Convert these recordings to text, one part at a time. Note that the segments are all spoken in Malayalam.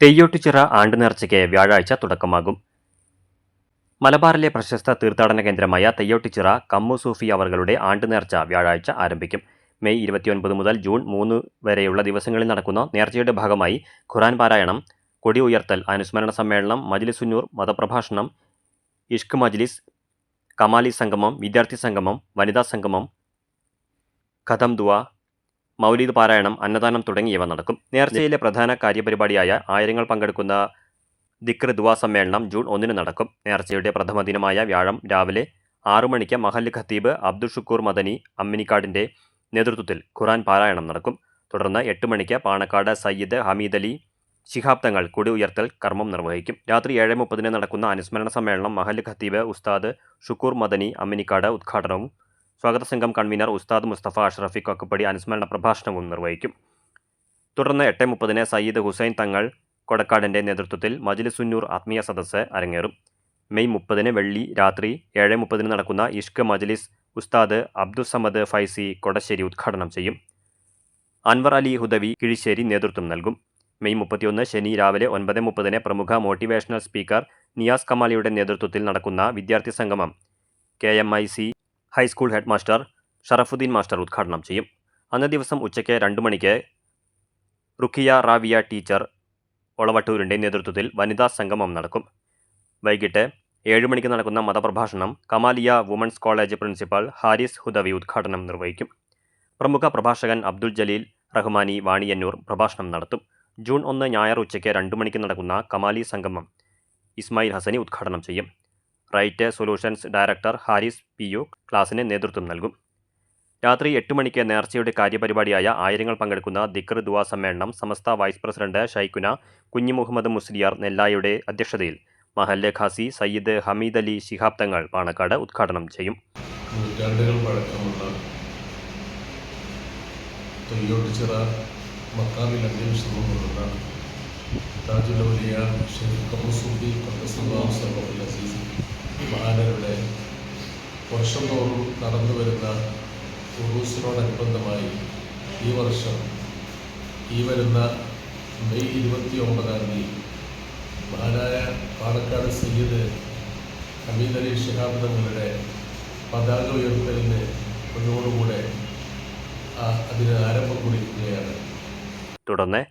തെയ്യോട്ടുചിറ ആണ്ടു നേർച്ചയ്ക്ക് വ്യാഴാഴ്ച തുടക്കമാകും. മലബാറിലെ പ്രശസ്ത തീർത്ഥാടന കേന്ദ്രമായ തെയ്യോട്ടുചിറ കമ്മു സൂഫി അവർകളുടെ ആണ്ടു നേർച്ച വ്യാഴാഴ്ച ആരംഭിക്കും. മെയ് ഇരുപത്തിയൊൻപത് മുതൽ ജൂൺ മൂന്ന് വരെയുള്ള ദിവസങ്ങളിൽ നടക്കുന്ന നേർച്ചയുടെ ഭാഗമായി ഖുറാൻ പാരായണം കൊടി ഉയർത്തൽ അനുസ്മരണ സമ്മേളനം മജ്ലിസുന്നൂർ മതപ്രഭാഷണം ഇഷ്ക് മജ്ലിസ് കമാലി സംഗമം വിദ്യാർത്ഥി സംഗമം വനിതാ സംഗമം കഥം ദുവാ മൗലീദ് പാരായണം അന്നദാനം തുടങ്ങിയവ നടക്കും. നേർച്ചയിലെ പ്രധാന കാര്യപരിപാടിയായ ആയിരങ്ങൾ പങ്കെടുക്കുന്ന ദിക്ർ ദുവാ സമ്മേളനം ജൂൺ ഒന്നിന് നടക്കും. നേർച്ചയുടെ പ്രഥമ ദിനമായ വ്യാഴം രാവിലെ ആറു മണിക്ക് മഹല്ല് ഖത്തീബ് അബ്ദുൽ ഷുക്കൂർ മദനി അമ്മിനിക്കാടിന്റെ നേതൃത്വത്തിൽ ഖുറാൻ പാരായണം നടക്കും. തുടർന്ന് എട്ട് മണിക്ക് പാണക്കാട് സയ്യിദ് ഹമീദ് അലി ശിഹാബ് തങ്ങൾ കൊടി ഉയർത്തൽ കർമ്മം നിർവഹിക്കും. രാത്രി ഏഴ് മുപ്പതിന് നടക്കുന്ന അനുസ്മരണ സമ്മേളനം മഹല്ല് ഖത്തീബ് ഉസ്താദ് ഷുക്കൂർ മദനി അമ്മിനിക്കാട് ഉദ്ഘാടനവും സ്വാഗത സംഘം കൺവീനർ ഉസ്താദ് മുസ്തഫ അഷ്റഫി കൊക്കപ്പടി അനുസ്മരണ പ്രഭാഷണവും നിർവഹിക്കും. തുടർന്ന് എട്ട് മുപ്പതിന് സയ്യിദ് ഹുസൈൻ തങ്ങൾ കൊടക്കാടിന്റെ നേതൃത്വത്തിൽ മജ്ലിസുന്നൂർ ആത്മീയ സദസ്സ് അരങ്ങേറും. മെയ് മുപ്പതിന് വെള്ളി രാത്രി ഏഴ് മുപ്പതിന് നടക്കുന്ന ഇഷ്ക് മജ്ലിസ് ഉസ്താദ് അബ്ദുസമദ് ഫൈസി കൊടശ്ശേരി ഉദ്ഘാടനം ചെയ്യും. അൻവർ അലി ഹുദവി കിഴിശ്ശേരി നേതൃത്വം നൽകും. മെയ് മുപ്പത്തിയൊന്ന് ശനി രാവിലെ ഒൻപത് മുപ്പതിന് പ്രമുഖ മോട്ടിവേഷണൽ സ്പീക്കർ നിയാസ് കമാലിയുടെ നേതൃത്വത്തിൽ നടക്കുന്ന വിദ്യാർത്ഥി സംഗമം K M I C high school headmaster Sharafuddin master ഉദ്ഘാടനം ചെയ്യും. അന്നേ ദിവസം ഉച്ചയ്ക്ക് രണ്ട് മണിക്ക് റുഖിയ റാവിയ ടീച്ചർ ഒളവട്ടൂരിന്റെ നേതൃത്വത്തിൽ വനിതാ സംഗമം നടക്കും. വൈകിട്ട് ഏഴ് മണിക്ക് നടക്കുന്ന മതപ്രഭാഷണം Kamaliya women's college principal Haris Hudawi ഉദ്ഘാടനം നിർവഹിക്കും. പ്രമുഖ പ്രഭാഷകൻ അബ്ദുൽ ജലീൽ റഹ്മാനി വാണിയന്നൂർ പ്രഭാഷണം നടത്തും. ജൂൺ ഒന്ന് ഞായർ ഉച്ചയ്ക്ക് രണ്ട് മണിക്ക് നടക്കുന്ന കമാലി സംഗമം ഇസ്മായിൽ ഹസനി ഉദ്ഘാടനം ചെയ്യും. Right Solutions director Haris P U ക്ലാസിന് നേതൃത്വം നൽകും. രാത്രി എട്ട് മണിക്ക് നേർച്ചയുടെ കാര്യപരിപാടിയായ ആയിരങ്ങൾ പങ്കെടുക്കുന്ന ദിക്കർ ദുവാ സമ്മേളനം സമസ്ത വൈസ് പ്രസിഡന്റ് ഷൈഖുന കുഞ്ഞി മുഹമ്മദ് മുസ്ലിയാർ നെല്ലായുടെ അധ്യക്ഷതയിൽ മഹല്ലെ ഖാസി സയ്യിദ് ഹമീദ് അലി ശിഹാബ് തങ്ങൾ പാണക്കാട് ഉദ്ഘാടനം ചെയ്യും. നൂറ്റാണ്ടുകൾ മഹാനരുടെ വർഷം തോറും നടന്നു വരുന്ന ഉറൂസിനോടനുബന്ധമായി ഈ വർഷം ഈ വരുന്ന മെയ് ഇരുപത്തി ഒമ്പതാം തീയതി മഹാനായ പാലക്കാട് സയ്യിദ് ഹമീദ് അലി ഷിഹാബ് തങ്ങളുടെ പതാക ഉയർത്തലിന് മുന്നോടുകൂടെ അതിന് ആരംഭം കുറിക്കുകയാണ് തുടർന്ന്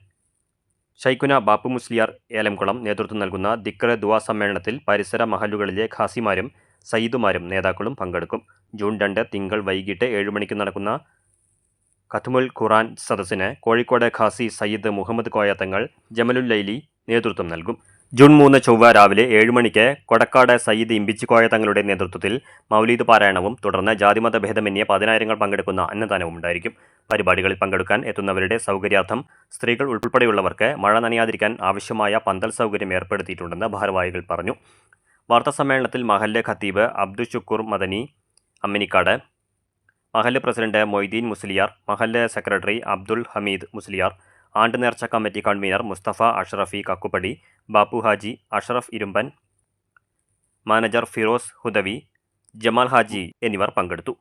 ഷൈഖുന ബാപ്പു മുസ്ലിയാർ ഏലംകുളം നേതൃത്വം നൽകുന്ന ദിക്ര ദുവാ സമ്മേളനത്തിൽ പരിസര മഹലുകളിലെ ഖാസിമാരും സയ്യിദുമാരും നേതാക്കളും പങ്കെടുക്കും. ജൂൺ രണ്ട് തിങ്കൾ വൈകിട്ട് ഏഴ് മണിക്ക് നടക്കുന്ന ഖത്മുൽ ഖുറാൻ സദസ്സിന് കോഴിക്കോട് ഖാസി സയ്യിദ് മുഹമ്മദ് കോയത്തങ്ങൾ തങ്ങൾ ജമലുൽ ലൈലി നേതൃത്വം നൽകും. ജൂൺ മൂന്ന് ചൊവ്വ രാവിലെ ഏഴ് മണിക്ക് കൊടക്കാട് സയ്യിദ് ഇമ്പിച്ചി കോയ തങ്ങളുടെ നേതൃത്വത്തിൽ മൗലീദ് പാരായണവും തുടർന്ന് ജാതിമത ഭേദമന്യേ പതിനായിരങ്ങൾ പങ്കെടുക്കുന്ന അന്നദാനവും ഉണ്ടായിരിക്കും. പരിപാടികളിൽ പങ്കെടുക്കാൻ എത്തുന്നവരുടെ സൗകര്യാർത്ഥം സ്ത്രീകൾ ഉൾപ്പെടെയുള്ളവർക്ക് മഴ നനയാതിരിക്കാൻ ആവശ്യമായ പന്തൽ സൗകര്യം ഏർപ്പെടുത്തിയിട്ടുണ്ടെന്ന് ഭാരവാഹികൾ പറഞ്ഞു. വാർത്താസമ്മേളനത്തിൽ മഹല്ല് ഖത്തീബ് അബ്ദു ഷുക്കൂർ മദനി അമ്മിനിക്കാട് മഹല്ല് പ്രസിഡന്റ് മൊയ്തീൻ മുസ്ലിയാർ മഹല്ല് സെക്രട്ടറി അബ്ദുൽ ഹമീദ് മുസ്ലിയാർ ആണ്ട് നേർച്ച committee convener Mustafa Ashrafi Kakkuppadi Bappu Haji Ashraf Irumban manager Firoz Hudawi Jamal Haji എന്നിവർ പങ്കെടുത്തു.